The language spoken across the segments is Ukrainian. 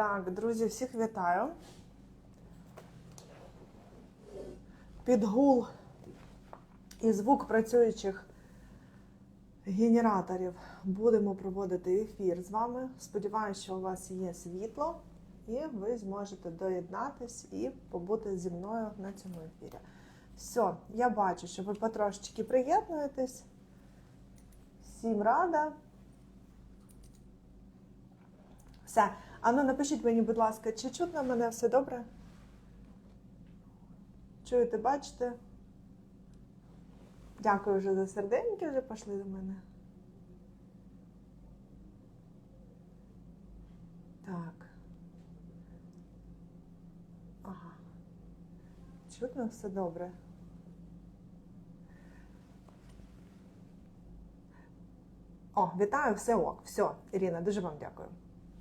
Так, друзі, всіх вітаю. Під гул і звук працюючих генераторів будемо проводити ефір з вами. Сподіваюся, що у вас є світло, і ви зможете доєднатись і побути зі мною на цьому ефірі. Все, я бачу, що ви потрошечки приєднуєтесь. Всім рада. Все. Ану, напишіть мені, будь ласка, чи чутно мене все добре? Чуєте, бачите? Дякую вже за серденьки, вже пішли до мене. Так. Ага. Чутно все добре. О, вітаю, все ок. Все, Ірина, дуже вам дякую.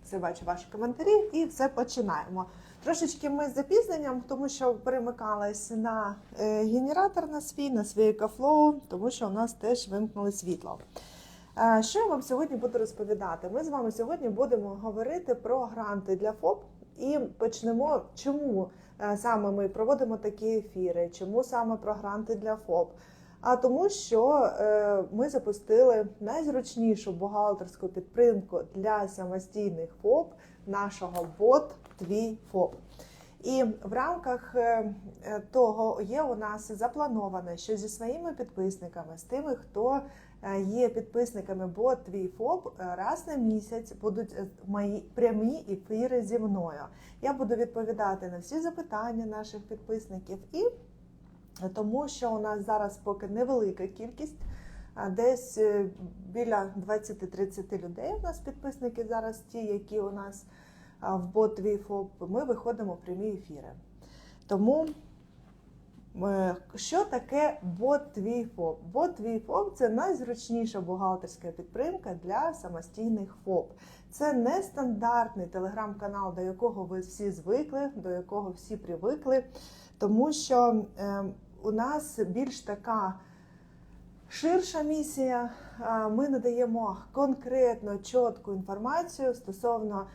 Все бачу ваші коментарі і все починаємо. Трошечки ми з запізненням, тому що перемикалась на е, генератор на свій, на свій екофлоу, тому що у нас теж вимкнули світло. Е, що я вам сьогодні буду розповідати? Ми з вами сьогодні будемо говорити про гранти для ФОП і почнемо, чому е, саме ми проводимо такі ефіри, чому саме про гранти для ФОП. А тому, що е, ми запустили найзручнішу бухгалтерську підтримку для самостійних ФОП нашого бот Твій ФОП. І в рамках е, е, того є у нас заплановано, що зі своїми підписниками, з тими, хто є підписниками бот Твій ФОП, раз на місяць будуть мої прямі ефіри зі мною. Я буду відповідати на всі запитання наших підписників і тому що у нас зараз поки невелика кількість, а десь е, біля 20-30 людей у нас підписники зараз ті, які у нас в бот ФОП, ми виходимо в прямі ефіри. Тому е, що таке бот твій ФОП? Це найзручніша бухгалтерська підтримка для самостійних ФОП. Це не стандартний телеграм-канал, до якого ви всі звикли, до якого всі привикли, тому що е, у нас більш така ширша місія. Ми надаємо конкретно чітку інформацію стосовно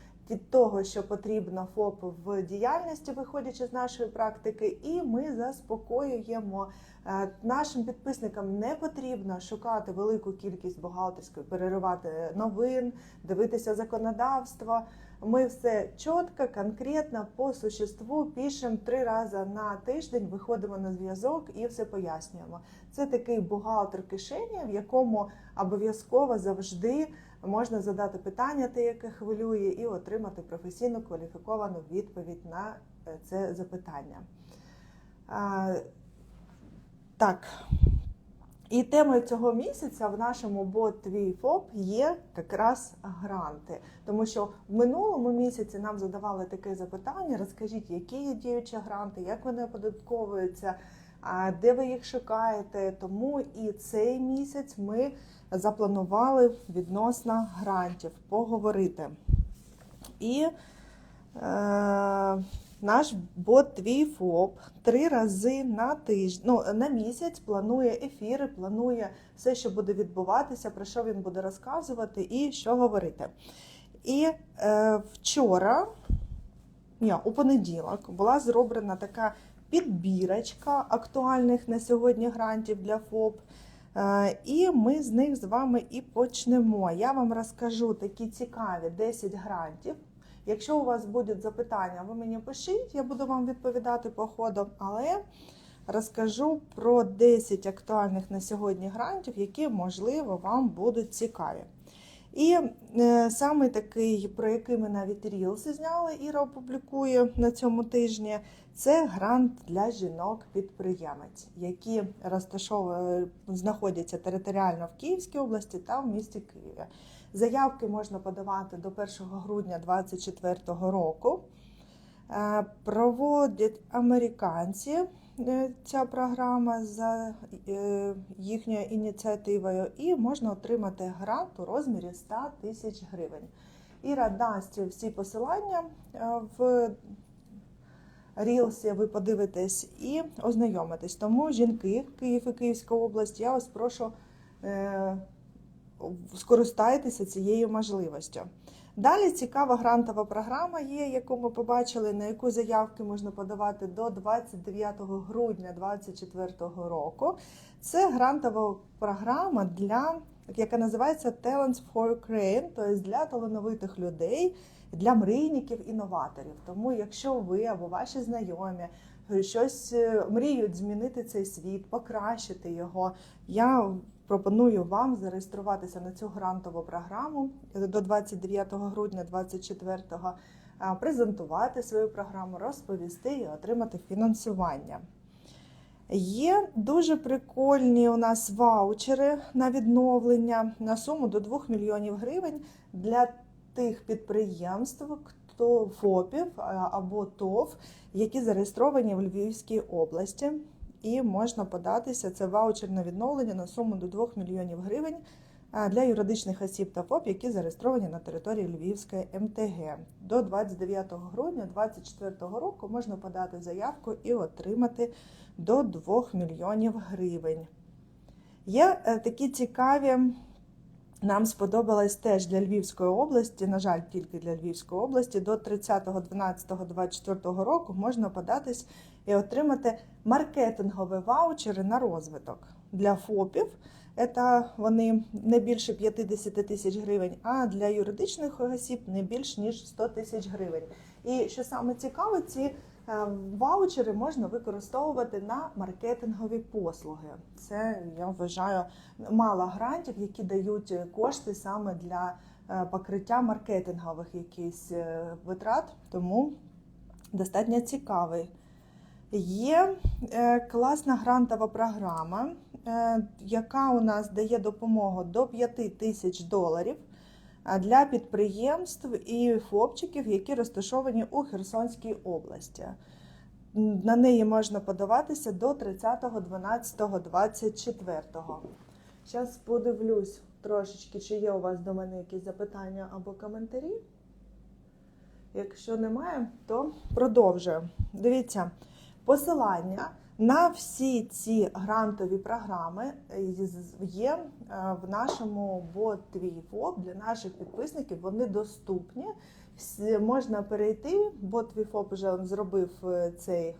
того, що потрібно ФОП в діяльності, виходячи з нашої практики, і ми заспокоюємо е, нашим підписникам. Не потрібно шукати велику кількість бухгалтерської, переривати новин, дивитися законодавство. Ми все чітко, конкретно по существу пишемо три рази на тиждень, виходимо на зв'язок і все пояснюємо. Це такий бухгалтер кишені, в якому обов'язково завжди можна задати питання, те, яке хвилює, і отримати професійну кваліфіковану відповідь на е, це запитання. Так. І темою цього місяця в нашому бот Твій ФОП є якраз гранти. Тому що в минулому місяці нам задавали таке запитання: розкажіть, які є діючі гранти, як вони оподатковуються, де ви їх шукаєте. Тому і цей місяць ми запланували відносно грантів поговорити. І е, наш бот Твій ФОП три рази на тиждень, ну, на місяць планує ефіри, планує все, що буде відбуватися, про що він буде розказувати і що говорити. І е, вчора, ні, у понеділок, була зроблена така підбірочка актуальних на сьогодні грантів для ФОП. Е, І ми з них з вами і почнемо. Я вам розкажу такі цікаві 10 грантів. Якщо у вас будуть запитання, ви мені пишіть, я буду вам відповідати по ходу, але розкажу про 10 актуальних на сьогодні грантів, які, можливо, вам будуть цікаві. І е, саме такий, про який ми навіть рілси зняли, Іра опублікує на цьому тижні, це грант для жінок-підприємець, які розташовують, знаходяться територіально в Київській області та в місті Києві. Заявки можна подавати до 1 грудня 2024 року. Е, Проводять американці е, ця програма за е, їхньою ініціативою, і можна отримати грант у розмірі 100 тисяч гривень. Іра дасть всі посилання в Рілсі, ви подивитесь і ознайомитесь. Тому жінки Київ і Київська область, я вас прошу скористайтеся цією можливістю. Далі цікава грантова програма є, яку ми побачили, на яку заявки можна подавати до 29 грудня 2024 року. Це грантова програма для яка називається Talents for Ukraine, тобто для талановитих людей, для мрійників, інноваторів. Тому, якщо ви або ваші знайомі щось е, мріють змінити цей світ, покращити його, я пропоную вам зареєструватися на цю грантову програму до 29 грудня 2024 презентувати свою програму, розповісти і отримати фінансування. Є дуже прикольні у нас ваучери на відновлення на суму до 2 мільйонів гривень для тих підприємств, хто ФОПів або ТОВ, які зареєстровані в Львівській області. І можна податися. Це ваучер на відновлення на суму до 2 мільйонів гривень для юридичних осіб та ФОП, які зареєстровані на території Львівської МТГ. До 29 грудня 2024 року можна подати заявку і отримати до 2 мільйонів гривень. Є е, такі цікаві, нам сподобалось теж для Львівської області, на жаль, тільки для Львівської області, до 30.12.24 року можна податись і отримати маркетингові ваучери на розвиток для ФОПів. Це вони не більше 50 тисяч гривень, а для юридичних осіб не більш ніж 100 тисяч гривень. І що саме цікаве, ці е, ваучери можна використовувати на маркетингові послуги. Це я вважаю мало грантів, які дають кошти саме для е, покриття маркетингових якихось е, витрат, тому достатньо цікавий. Є класна грантова програма. Е, яка у нас дає допомогу до 5 тисяч доларів для підприємств і ФОПчиків, які розташовані у Херсонській області. На неї можна подаватися до 30.12.24. Зараз подивлюсь трошечки, чи є у вас до мене якісь запитання або коментарі. Якщо немає, то продовжуємо. Дивіться, посилання. На всі ці грантові програми е, є е, в нашому бот твій ФОП для наших підписників. Вони доступні. Можна перейти, твій ФОП вже зробив е, цей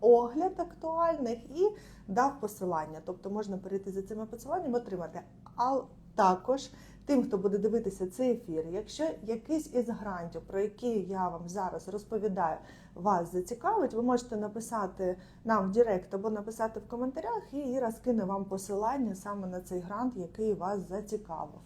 огляд актуальних і дав посилання. Тобто можна перейти за цими посиланнями, отримати. А також тим, хто буде дивитися цей ефір, якщо якийсь із грантів, про які я вам зараз розповідаю, вас зацікавить, ви можете написати нам в Директ або написати в коментарях, і Іра скине вам посилання саме на цей грант, який вас зацікавив.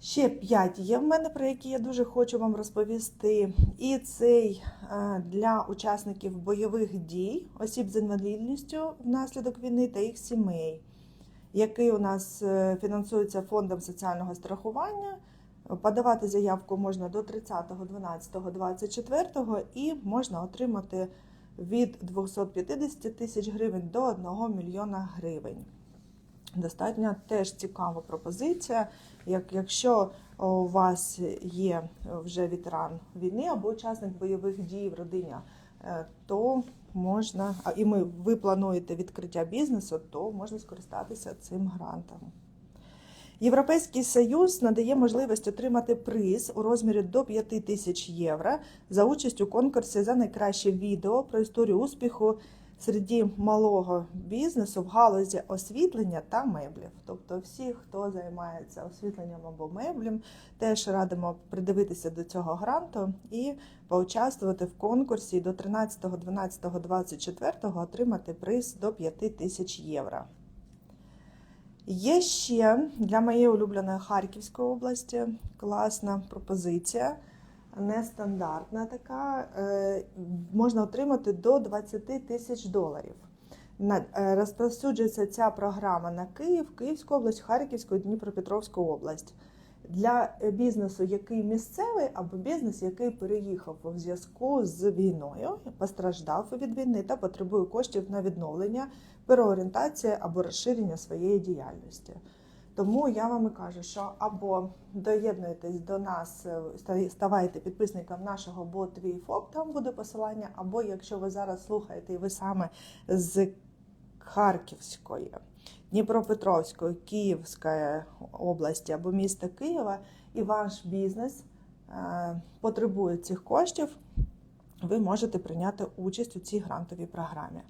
Ще п'ять є в мене, про які я дуже хочу вам розповісти. І цей е, для учасників бойових дій, осіб з інвалідністю внаслідок війни та їх сімей який у нас е, фінансується фондом соціального страхування. Подавати заявку можна до 30.12.24 і можна отримати від 250 тисяч гривень до 1 мільйона гривень. Достатньо теж цікава пропозиція. Як, Якщо у вас є вже ветеран війни або учасник бойових дій в родині, е, то можна, а і ми ви плануєте відкриття бізнесу, то можна скористатися цим грантом. Європейський союз надає можливість отримати приз у розмірі до 5 тисяч євро за участь у конкурсі за найкраще відео про історію успіху серед малого бізнесу в галузі освітлення та меблів. Тобто, всі, хто займається освітленням або меблем, теж радимо придивитися до цього гранту і поучаствувати в конкурсі до 13.12.24 отримати приз до 5 тисяч євро. Є ще для моєї улюбленої Харківської області класна пропозиція нестандартна така, е, можна отримати до 20 тисяч доларів. Е, розповсюджується ця програма на Київ, Київську область, Харківську, Дніпропетровську область. Для бізнесу, який місцевий, або бізнес, який переїхав у зв'язку з війною, постраждав від війни та потребує коштів на відновлення, переорієнтація або розширення своєї діяльності. Тому я вам і кажу, що або доєднуйтесь до нас, е, ставайте підписником нашого бот твій ФОП, там буде посилання, або якщо ви зараз слухаєте і ви саме з Харківської, Дніпропетровської, Київської області або міста Києва, і ваш бізнес е, потребує цих коштів, ви можете прийняти участь у цій грантовій програмі.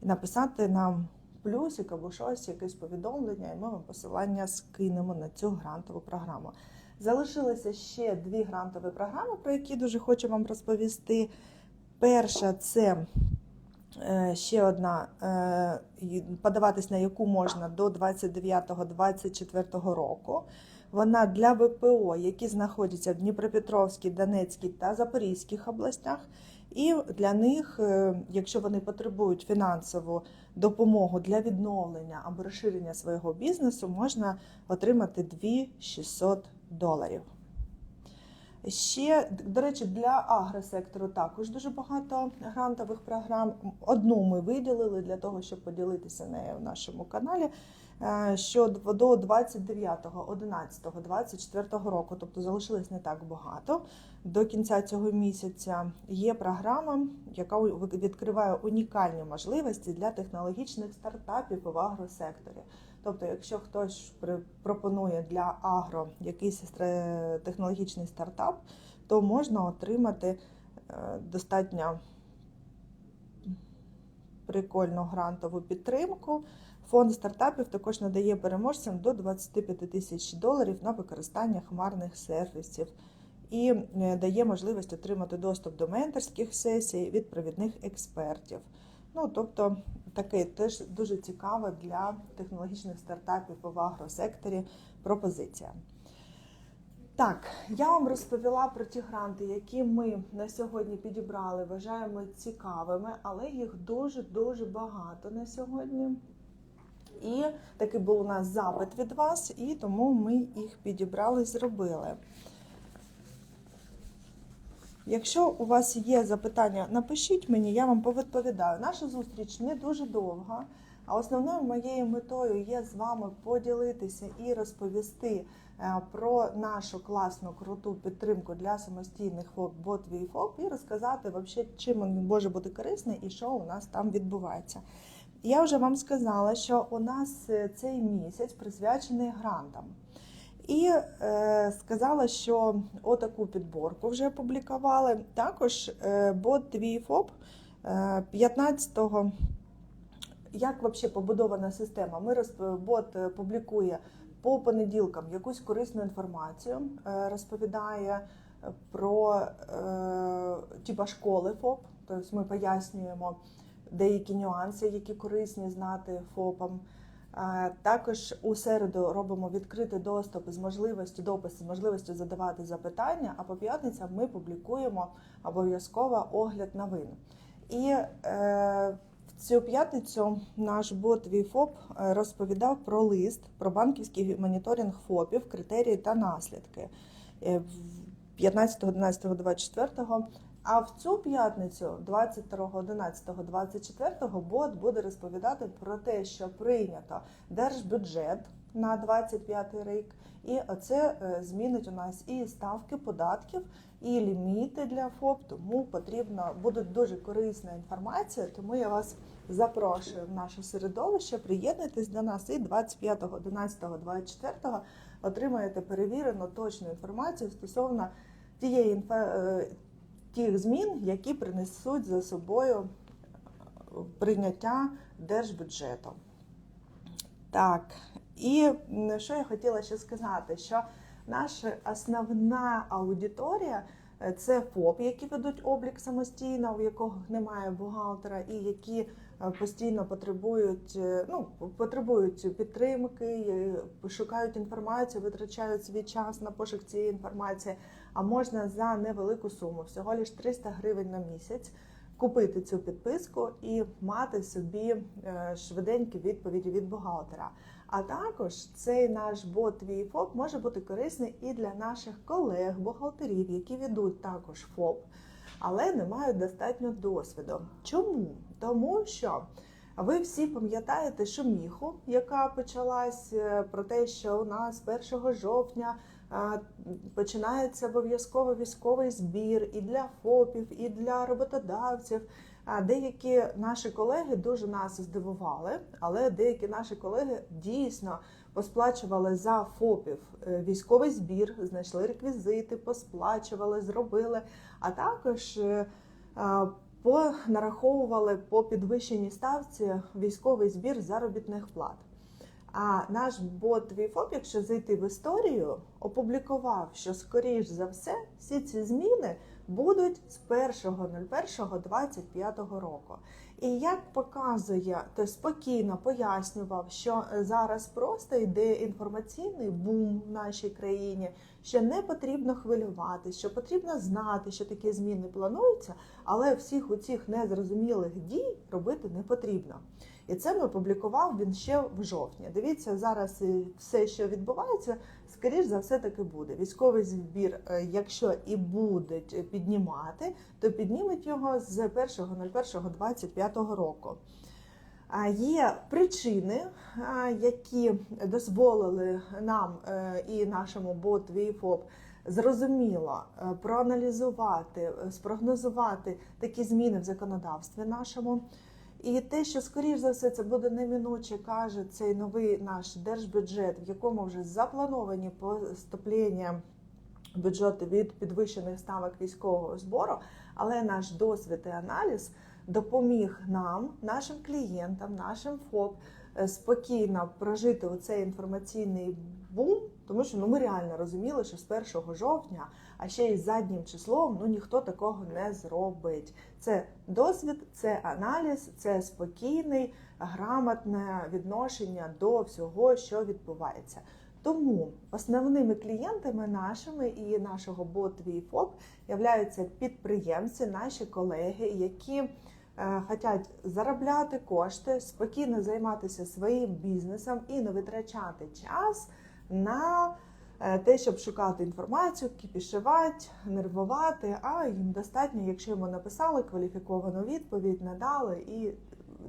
І написати нам плюсик або щось, якесь повідомлення, і ми вам посилання скинемо на цю грантову програму. Залишилося ще дві грантові програми, про які дуже хочу вам розповісти. Перша це е, ще одна, е, подаватись на яку можна до 29-24 року. Вона для ВПО, які знаходяться в Дніпропетровській, Донецькій та Запорізьких областях. І для них, е, якщо вони потребують фінансову допомогу для відновлення або розширення свого бізнесу, можна отримати 2600 доларів. Ще, до речі, для агросектору також дуже багато грантових програм. Одну ми виділили для того, щоб поділитися нею в нашому каналі. Е, Що до 29.11.24 року, тобто залишилось не так багато. До кінця цього місяця є програма, яка відкриває унікальні можливості для технологічних стартапів в агросекторі. Тобто, якщо хтось пропонує для агро якийсь технологічний стартап, то можна отримати е, достатньо прикольну грантову підтримку. Фонд стартапів також надає переможцям до 25 тисяч доларів на використання хмарних сервісів і е, дає можливість отримати доступ до менторських сесій від провідних експертів. Ну, тобто, таке теж дуже цікава для технологічних стартапів в агросекторі пропозиція. Так, я вам розповіла про ті гранти, які ми на сьогодні підібрали, вважаємо цікавими, але їх дуже-дуже багато на сьогодні. І такий був у нас запит від вас, і тому ми їх підібрали, зробили. Якщо у вас є запитання, напишіть мені, я вам повідповідаю. Наша зустріч не дуже довга, а основною моєю метою є з вами поділитися і розповісти е, про нашу класну круту підтримку для самостійних ФОП, бот і ФОП і розказати, вообще, чим він може бути корисний і що у нас там відбувається. Я вже вам сказала, що у нас е, цей місяць присвячений грантам. І е, сказала, що отаку підборку вже опублікували. Також е, бот твій ФОП е, 15-го. Як взагалі побудована система? Ми розп... бот е, публікує по понеділкам якусь корисну інформацію, е, розповідає про е, типа школи ФОП. Тобто ми пояснюємо деякі нюанси, які корисні знати ФОПам. Е, Також у середу робимо відкритий доступ з можливістю допису, з можливістю задавати запитання. А по п'ятницям ми публікуємо обов'язково огляд новин. І е, в цю п'ятницю наш бот ВІФОП е, розповідав про лист про банківський моніторинг ФОПів, критерії та наслідки. Е, в 15, 11, 24 а в цю п'ятницю, 22.11.24, бот буде розповідати про те, що прийнято держбюджет на 25 рік, і це е, змінить у нас і ставки податків, і ліміти для ФОП. Тому потрібно буде дуже корисна інформація. Тому я вас запрошую в наше середовище. Приєднуйтесь до нас і 25.11.24 отримаєте перевірену точну інформацію стосовно тієї інфа е, тих змін, які принесуть за собою прийняття держбюджету. Так, і що я хотіла ще сказати, що наша основна аудиторія е, це ФОП, які ведуть облік самостійно, у якого немає бухгалтера, і які е, постійно потребують, е, ну, потребують підтримки, е, шукають інформацію, витрачають свій час на пошук цієї інформації. А можна за невелику суму, всього лиш 300 гривень на місяць, купити цю підписку і мати собі е, швиденькі відповіді від бухгалтера. А також цей наш бот твій ФОП може бути корисний і для наших колег, бухгалтерів, які ведуть також ФОП, але не мають достатньо досвіду. Чому? Тому що ви всі пам'ятаєте шуміху, яка почалась е, про те, що у нас 1 жовтня е, починається обов'язково військовий збір і для ФОПів, і для роботодавців. Деякі наші колеги дуже нас здивували, але деякі наші колеги дійсно посплачували за ФОПів е, військовий збір, знайшли реквізити, посплачували, зробили, а також е, понараховували по підвищеній ставці військовий збір заробітних плат. А наш бот VFOP, якщо зайти в історію, опублікував, що скоріш за все всі ці зміни будуть з 1.01.25 року. І як показує, то спокійно пояснював, що зараз просто йде інформаційний бум в нашій країні, що не потрібно хвилюватися, що потрібно знати, що такі зміни плануються, але всіх у цих незрозумілих дій робити не потрібно. І це ми публікував він ще в жовтні. Дивіться, зараз е, все, що відбувається, скоріш за все таки буде. Військовий збір, е, якщо і будуть піднімати, то піднімуть його з 1.01.25 року. А Є причини, які дозволили нам е, і нашому бот ВІФОП зрозуміло е, проаналізувати, спрогнозувати такі зміни в законодавстві нашому. І те, що скоріш за все це буде неминуче, каже цей новий наш держбюджет, в якому вже заплановані поступлення бюджету від підвищених ставок військового збору, але наш досвід і аналіз допоміг нам, нашим клієнтам, нашим ФОП е, спокійно прожити оцей інформаційний бум, тому що ну ми реально розуміли, що з 1 жовтня, а ще й заднім числом, ну ніхто такого не зробить. Це досвід, це аналіз, це спокійний, грамотне відношення до всього, що відбувається. Тому основними клієнтами нашими і нашого ботві ФОП являються підприємці, наші колеги, які е, хочуть заробляти кошти, спокійно займатися своїм бізнесом і не витрачати час на е, те, щоб шукати інформацію, кіпішувати, нервувати. А їм достатньо, якщо йому написали кваліфіковану відповідь, надали і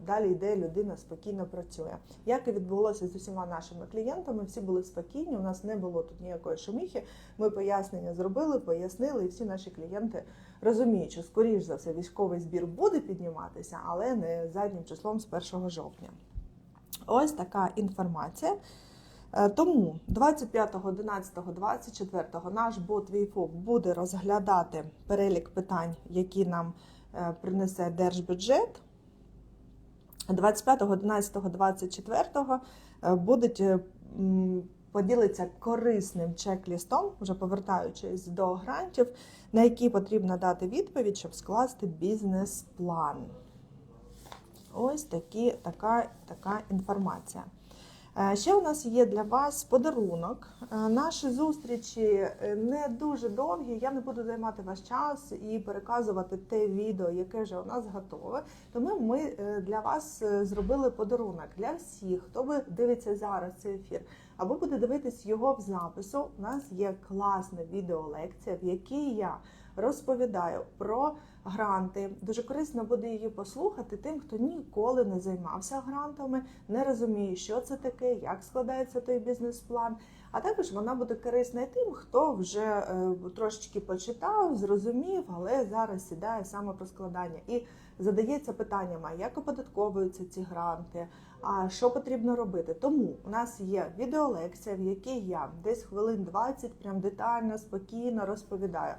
далі йде людина спокійно працює. Як і відбулося з усіма нашими клієнтами, всі були спокійні. У нас не було тут ніякої шуміхи. Ми пояснення зробили, пояснили, і всі наші клієнти розуміють, що скоріш за все військовий збір буде підніматися, але не заднім числом з 1 жовтня. Ось така інформація. Е, Тому 25.11.24 наш бот ВІФОП буде розглядати перелік питань, які нам е, принесе держбюджет. 25.11.24 е, будуть поділиться корисним чек-лістом, вже повертаючись до грантів, на які потрібно дати відповідь, щоб скласти бізнес-план. Ось такі, така, така інформація. Е, Ще у нас є для вас подарунок. Е, Наші зустрічі е, не дуже довгі. Я не буду займати ваш час і переказувати те відео, яке вже у нас готове. Тому ми для вас зробили подарунок для всіх, хто ви дивиться зараз цей ефір, або буде дивитись його в запису. У нас є класна відеолекція, в якій я розповідаю про гранти. Дуже корисно буде її послухати тим, хто ніколи не займався грантами, не розуміє, що це таке, як складається той бізнес-план. А також вона буде корисна тим, хто вже е, трошечки почитав, зрозумів, але зараз сідає саме про складання і задається питанням, а як оподатковуються ці гранти, а що потрібно робити. Тому у нас є відеолекція, в якій я десь хвилин 20 прям детально, спокійно розповідаю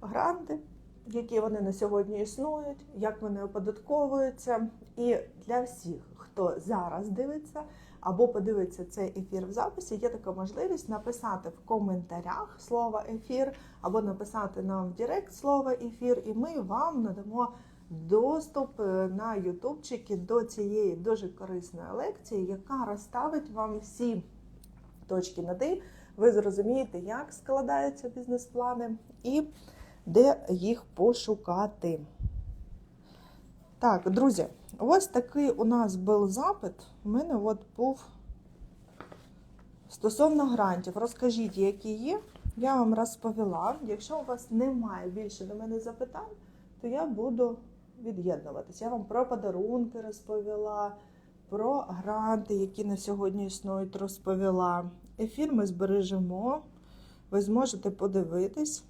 гранти, які вони на сьогодні існують, як вони оподатковуються. І для всіх, хто зараз дивиться або подивиться цей ефір в записі, є така можливість написати в коментарях слово ефір, або написати нам в Директ слово ефір, і ми вам надамо. Доступ е, на ютубчики до цієї дуже корисної лекції, яка розставить вам всі точки над «і». Ви зрозумієте, як складаються бізнес-плани і де їх пошукати. Так, друзі, ось такий у нас був запит. У мене от був стосовно грантів. Розкажіть, які є. Я вам розповіла. Якщо у вас немає більше до мене запитань, то я буду від'єднуватися. Я вам про подарунки розповіла, про гранти, які на сьогодні існують, розповіла. Ефір ми збережемо. Ви зможете подивитись.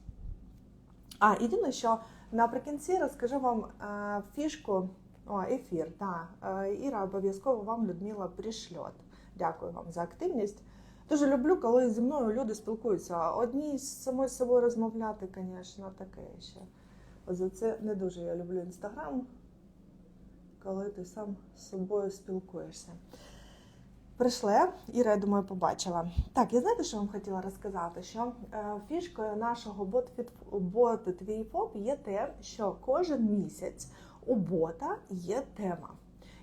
А, єдине, що Наприкінці розкажу вам е, фішку. О, ефір, так. Е, Іра обов'язково вам Людмила прийшлет. Дякую вам за активність. Дуже люблю, коли зі мною люди спілкуються. Одні з самою з собою розмовляти, звісно, таке ще. За це не дуже я люблю інстаграм, коли ти сам з собою спілкуєшся. Прийшли, Іра, я думаю, побачила. Так, я знаєте, що вам хотіла розказати? Що е, фішкою нашого бот-фіт- бота твій ФОП є те, що кожен місяць у бота є тема.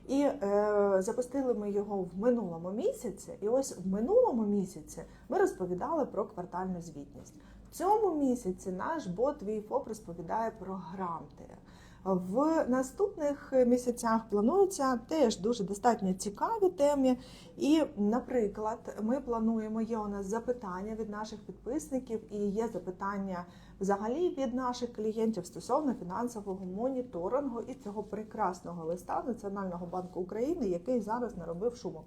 І е, запустили ми його в минулому місяці, і ось в минулому місяці ми розповідали про квартальну звітність. В цьому місяці наш бот твій розповідає про гранти. В наступних місяцях плануються теж дуже достатньо цікаві теми. І, наприклад, ми плануємо, є у нас запитання від наших підписників, і є запитання взагалі від наших клієнтів стосовно фінансового моніторингу і цього прекрасного листа Національного банку України, який зараз наробив шуму.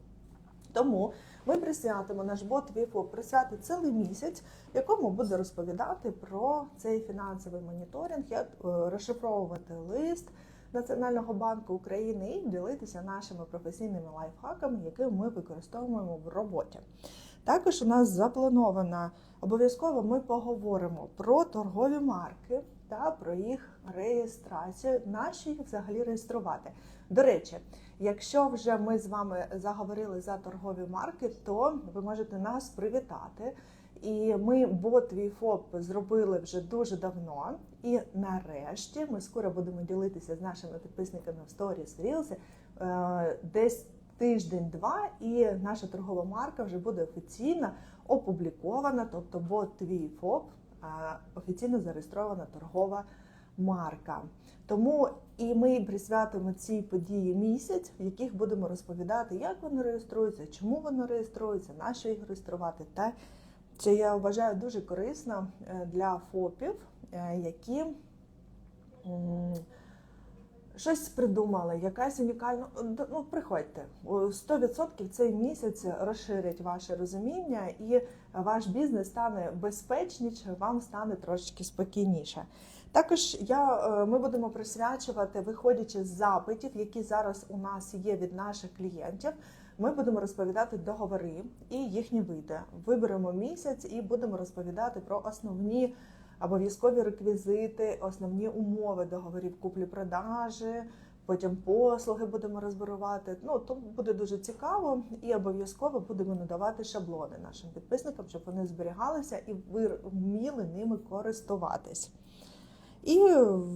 Тому ми присвятимо наш бот ВІФО присвятить цілий місяць, якому буде розповідати про цей фінансовий моніторинг, як е, розшифровувати лист Національного банку України і ділитися нашими професійними лайфхаками, які ми використовуємо в роботі. Також у нас заплановано обов'язково ми поговоримо про торгові марки та про їх реєстрацію, наші їх взагалі реєструвати. До речі, якщо вже ми з вами заговорили за торгові марки, то ви можете нас привітати. І ми бот ФОП зробили вже дуже давно. І нарешті ми скоро будемо ділитися з нашими підписниками в Stories Reels. Е, Десь тиждень-два, і наша торгова марка вже буде офіційно опублікована. Тобто, бот твій ФОП офіційно зареєстрована торгова марка. Тому і ми присвятимо цій події місяць, в яких будемо розповідати, як вони реєструються, чому воно реєструється, на що їх реєструвати. Та це я вважаю дуже корисно е, для ФОПів, е, які щось придумали, якась унікальна. Ну, приходьте. О, 100% цей місяць розширить ваше розуміння, і ваш бізнес стане безпечніше, вам стане трошечки спокійніше. Також я, е, ми будемо присвячувати, виходячи з запитів, які зараз у нас є від наших клієнтів. Ми будемо розповідати договори і їхні види. Виберемо місяць і будемо розповідати про основні обов'язкові реквізити, основні умови договорів куплі-продажі. Потім послуги будемо розбирувати. Ну то буде дуже цікаво, і обов'язково будемо надавати шаблони нашим підписникам, щоб вони зберігалися і ви вміли ними користуватись. І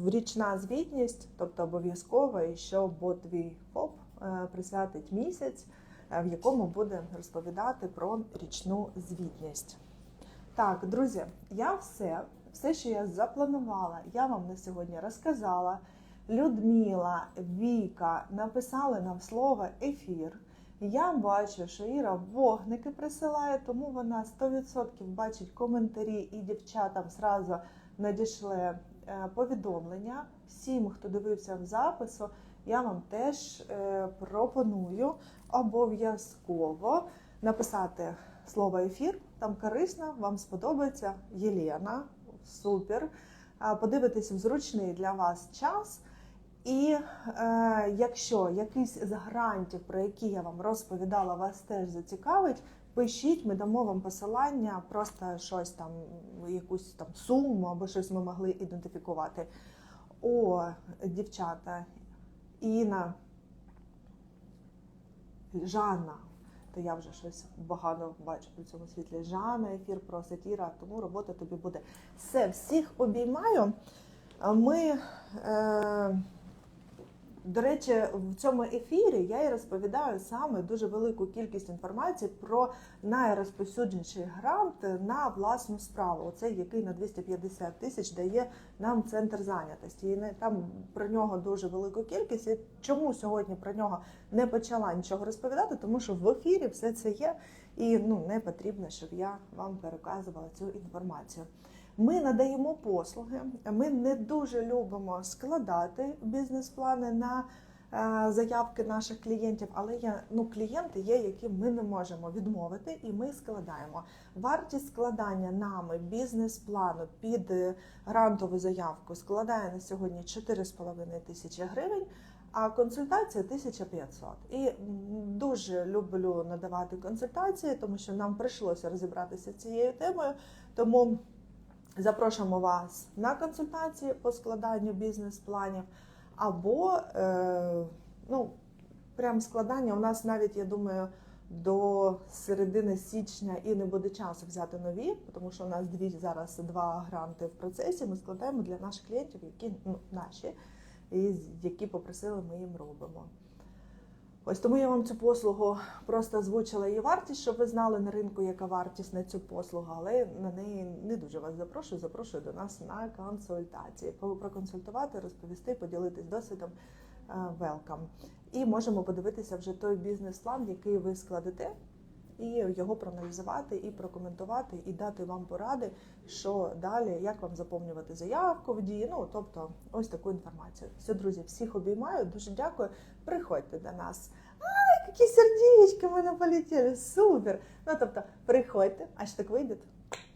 річна звітність, тобто обов'язково, і що бот твій ФОП е, присвятить місяць, е, в якому буде розповідати про річну звітність. Так, друзі, я все, все, що я запланувала, я вам на сьогодні розказала. Людмила, Віка написали нам слово ефір. Я бачу, що Іра вогники присилає, тому вона 100% бачить коментарі і дівчатам зразу надійшли е, повідомлення. Всім, хто дивився в запису, я вам теж е, пропоную обов'язково написати слово ефір. Там корисно, вам сподобається Єлена. Супер. Подивитись в зручний для вас час. І е, якщо якийсь з грантів, про які я вам розповідала, вас теж зацікавить, пишіть, ми дамо вам посилання, просто щось там, якусь там суму або щось ми могли ідентифікувати. О, дівчата, Інна, Жанна, то я вже щось багато бачу при цьому світлі. Жанна, ефір просить Іра, тому робота тобі буде. Все, всіх обіймаю. Ми. Е, до речі, в цьому ефірі я і розповідаю саме дуже велику кількість інформації про найрозповсюдженіший грант на власну справу. Оцей, який на 250 тисяч дає нам центр зайнятості. І не- там про нього дуже велику кількість. І чому сьогодні про нього не почала нічого розповідати? Тому що в ефірі все це є, і ну не потрібно, щоб я вам переказувала цю інформацію. Ми надаємо послуги. Ми не дуже любимо складати бізнес-плани на е, заявки наших клієнтів, але є ну, клієнти є, які ми не можемо відмовити, і ми складаємо. Вартість складання нами бізнес-плану під е, грантову заявку складає на сьогодні 4,5 тисячі гривень. А консультація 1500. І дуже люблю надавати консультації, тому що нам прийшлося розібратися цією темою. Тому запрошуємо вас на консультації по складанню бізнес-планів, або е, ну, прям складання. У нас навіть, я думаю, до середини січня і не буде часу взяти нові, тому що у нас дві зараз два гранти в процесі. Ми складаємо для наших клієнтів, які ну, наші, і які попросили, ми їм робимо. Ось тому я вам цю послугу просто озвучила її вартість, щоб ви знали на ринку, яка вартість на цю послугу, але на неї не дуже вас запрошую. Запрошую до нас на консультації. Проконсультувати, розповісти, поділитись досвідом. Велкам. І можемо подивитися вже той бізнес-план, який ви складете, і його проаналізувати, і прокоментувати, і дати вам поради, що далі, як вам заповнювати заявку в дії. Ну тобто, ось таку інформацію. Все, друзі, всіх обіймаю. Дуже дякую. Приходьте до нас. Ай, які сердечки в мене полетіли. Супер! Ну тобто, приходьте, аж так вийде.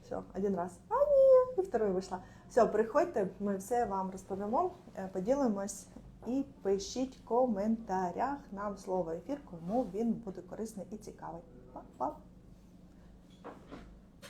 Все, один раз. А ні, і второй вийшла. Все, приходьте, ми все вам розповімо, е, поділимось і пишіть в коментарях нам слово ефір, кому він буде корисний і цікавий. What.